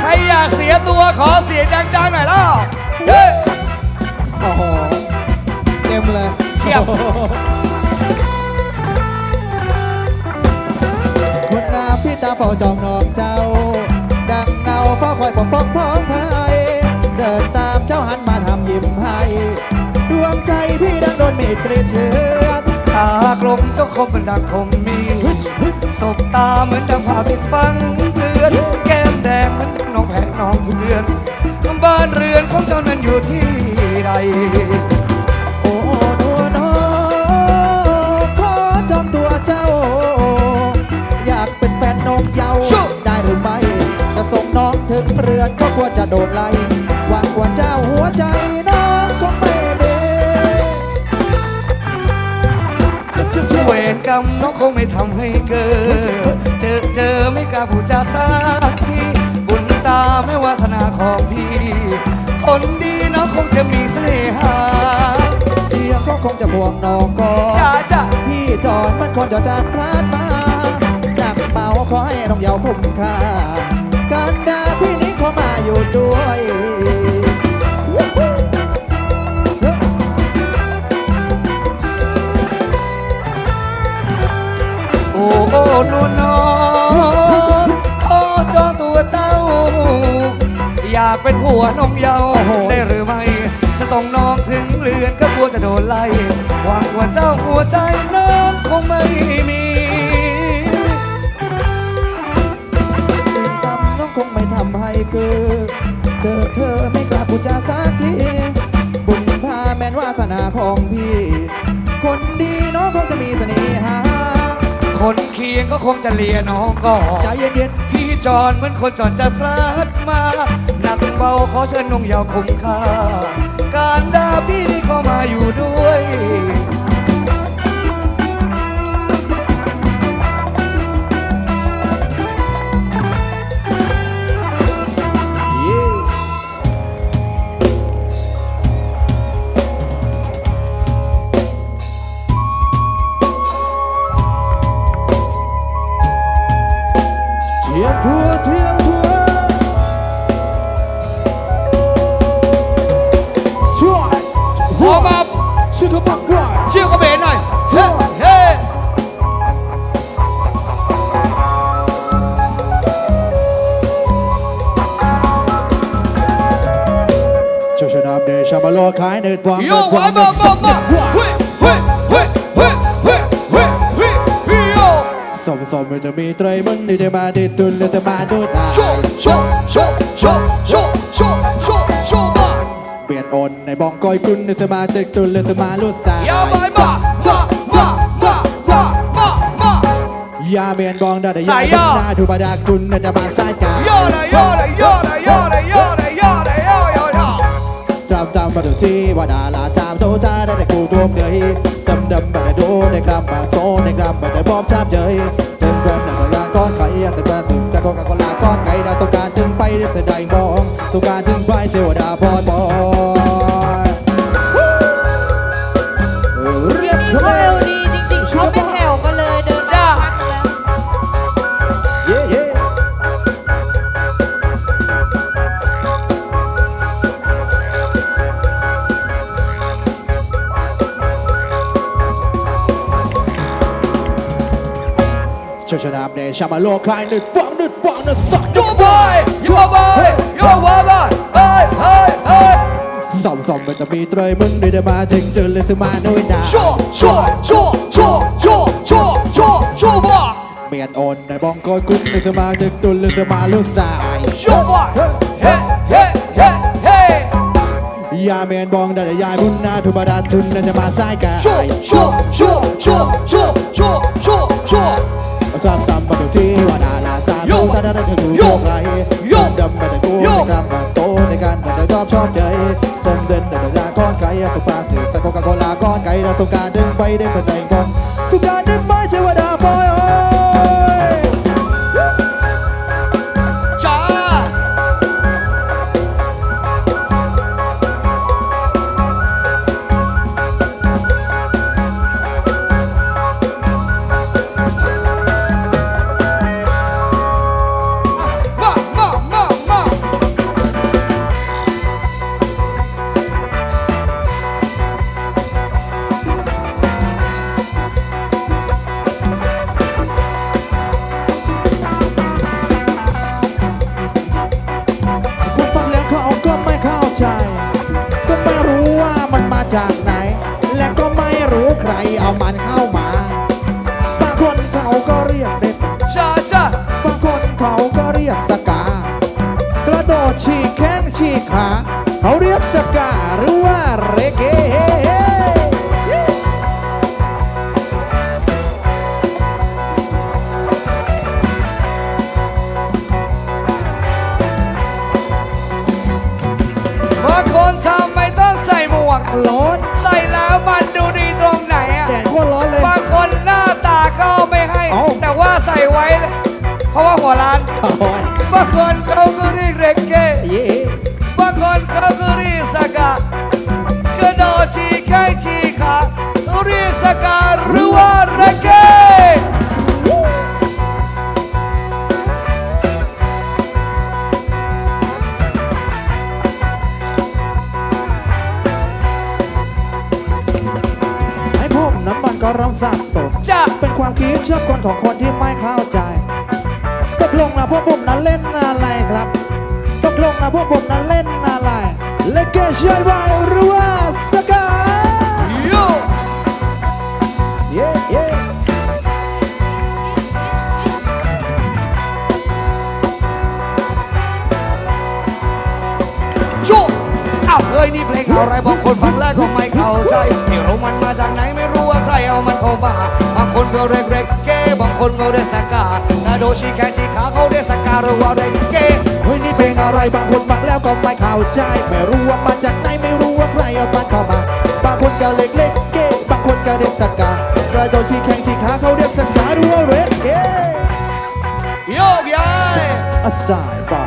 ใครอยากเสียตัวขอเสียงดังๆหน่อยแล้วเฮ้ยโอ้โหเต็มเลยเทียบคนงามพี่ตาเฝ้าจองน้องเจ้า ดังเงาเฝ้าคอยปกป้องพ้องพายเดินตามเจ้าหันมาทำยิ้มให้ดวงใจพี่ดังโดนมีดกรีดเชือดตากลมเจ้าคมเป็นดังคมมี สบตาเหมือนดังผ่าปิดฟังเตือนแก้มแดงเหมือนน้องแพะน้องเพื่อนบ้านเรือนของเจ้านั้นอยู่ที่ใดโอ้ตัวน้องขอจองตัวเจ้า อยากเป็นแฟนนกเยาว์ได้หรือไม่จะส่งน้องถึงเรือนก็ควรจะโดนไล่ เวรกรรมน้องคงไม่ทำให้เกิด เจอเจอไม่กล้าพูดจาสักทีบุญตาไม่วาสนาของพี่ คนดีน้องคงจะมีเสน่หาเพียงก็คงจะห่วงน้องก่อนจ้าจ้าพี่จอนมันคนจะจากพลาดมาดักเมาขอให้น้องเยาวคุ้มค่า การดาพี่นี้ขอมาอยู่ด้วย เป็นผัวนมเยาว์ได้หรือไม่ จะส่งน้องถึงเรือนก็กลัวจะโดนไล่หวังว่าเจ้าหัวใจน้องคงไม่มีถึงทำน้องคงไม่ทำให้เกิดเจอเธอไม่กล้าพูดจาสักทีบุญพาแม่นวาสนาของพี่ คนดีน้องคงจะมีเสน่หาคนเคียงก็คงจะเลียน้องก่อนใจเย็นพี่จอนเหมือนคนจอนจะพลัด มาหนักเบาขอเชิญนงยาวคุ้มค่า การดาพี่นี่เข้ามาอยู่ด้วยเย้เทียมทัวเทียมทัว ขอมาชื่อเขาปักด้วยเชื่อกระเบนหน่อย เฮ้เฮ้เจ้าชนะเดชามาโลขายในความโยไว้มามามาเฮ้เฮ้เฮ้เฮ้เฮ้เฮ้เฮ้เฮ้โยสมสมมันจะมีไตรมันที่จะมาที่ตุนและจะมาดูดาโชโชโชโชโชโช อนในบองกอยกุนในสมาเจกตุนและจะมาลุดตายอย่าไปมามามามามามามายาเมียนบองได้แต่สายยาย่อบุญนาทุบดากุนและจะมาสายกาโยเลยโยเลยโยเลยโยเลยโยเลยโยเลยโยโยโยจำจำมาดูที่ว่าดาลาจามโตตาได้แต่กูดวงเดยดำดำมาได้ดูในกรรมมาโตในกรรมมาได้พร้อมชาบเจยเต็มแฟนหนังงานก้อนไข่แต่การถึงแต่คนกับคนลาก้อนไก่ดาวต้องการจึงไปได้เสด็จมองต้องการจึงไปเทวดาพรบอย ชชนะเดชามาโลคลายนึดปองนึดปองนึดสักโยบอยโยบอยโยบอยเฮ้ยเฮ้ยเฮ้ยสอมสอมมันจะมีเตรยมึงได้มาถึงจนเลยสมาโนยดาโชโชโชโชโชโชโชโชบอยเมียนโอนในบองกอยกุนเลยสมาถึงจนเลยสมาลุสายโชบอยเฮ้เฮ้เฮ้เฮ้ยาเมียนบองได้ยายบุญนาทุบดาทุนนั่นจะมาสายกายโชโชโชโชโชโชโต้องการเดินไฟได้ประใจกอง จากไหน และก็ไม่รู้ใครเอามันเข้ามาบางคนเขาก็เรียกเด็ดชาชาบางคนเขาก็เรียกสกา กระโดดฉีกแข้งฉีกขา เขาเรียกสกาหรือว่าเรเก ฉีกขาเขาเรียกสกาหรือว่าเรกเก้ไอ้พวกน้ำมันก็ร้องสับสนจ้ะเป็นความคิดชอบคนของคนที่ไม่เข้าใจ ตกลงนะพวกผมนั้นเล่นอะไรครับ ตกลงนะพวกผมนั้นเล่นอะไรเลกเกชช่วยไว้หรือว่าสกาโยเย่เย่โชอ้าวเฮ้ยนี่เพลงอะไรบางคนฟังแล้วก็ไม่เข้าใจไม่รู้มันมาจากไหนไม่รู้ว่าใครเอามันเข้ามาบางคนก็เรียกเรกเก้บางคนก็เรียกสกาถ้า โดนฉีกแขนฉีขาเขาเรียกสการือว่าเรเก้เฮ้ยนี่เพลงอะไรบางคนฟังแล้วก็ไม่เข้าใจ ไม่รู้ว่ามาจากไหนไม่รู้ว่าใครเอามันเข้ามา บางคนก็เล็กเล็กเก้บางคนก็เรียกสการะโดดชี้แข่งชี้ขาเขาเรียกสการือว่าเรเก้โยกย้ายอาสายบ่า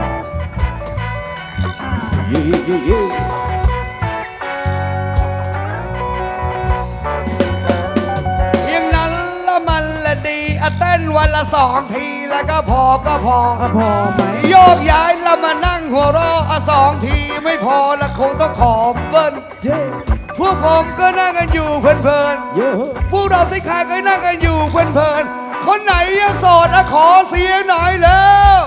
เต้นวันละสองทีแล้วก็พอก็พอ อะพอไหมโยกย้ายแล้วมานั่งหัวเราะอะสองทีไม่พอแล้วคงต้องขอเบิ้ลเย่พวกผมก็นั่งกันอยู่เพลินเย่ๆพวกเราสิขายก็นั่งกันอยู่เพลินๆ คนไหนยังโสดอะขอเสียงหน่อยแล้ว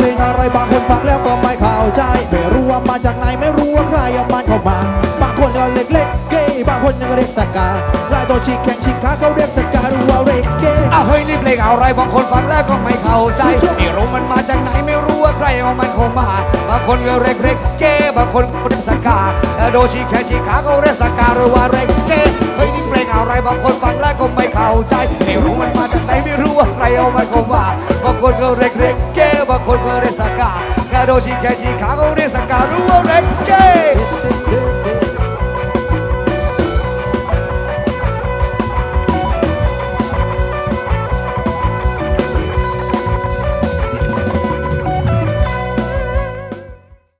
เพลงอะไรบางคนฟังแล้วก็ไม่เข้าใจ ไม่รู้ว่ามาจากไหนไม่รู้ว่าใครเอามันเข้ามา บางคนก็เล็กเล็กเก้บางคนก็เรียกสกาลายโดนฉีกแข่งฉีกขาเขาเรียกสกาหรือว่าเรกเก้อ้าวเฮ้ยนี่เพลงอะไรบางคนฟังแล้วก็ไม่เข้าใจไม่รู้มันมาจากไหนไม่รู้ว่าใครเอามันคงมาบางคนก็เรกเรกเก้บางคนก็เรียกสกาโดชีแคชีขาเขาเรียกสกาหรือว่าเรกเก้เฮ้ยนี่เพลงอะไรบางคนฟังแล้วก็ไม่เข้าใจไม่รู้มันมาจากไหนไม่รู้ว่าใครเอามันเข้ามาบางคนก็เรกเรกเก้บางคนก็เรียกสกาโดชีแคชีขาเขาเรียกสกาหรือว่าเรกเก้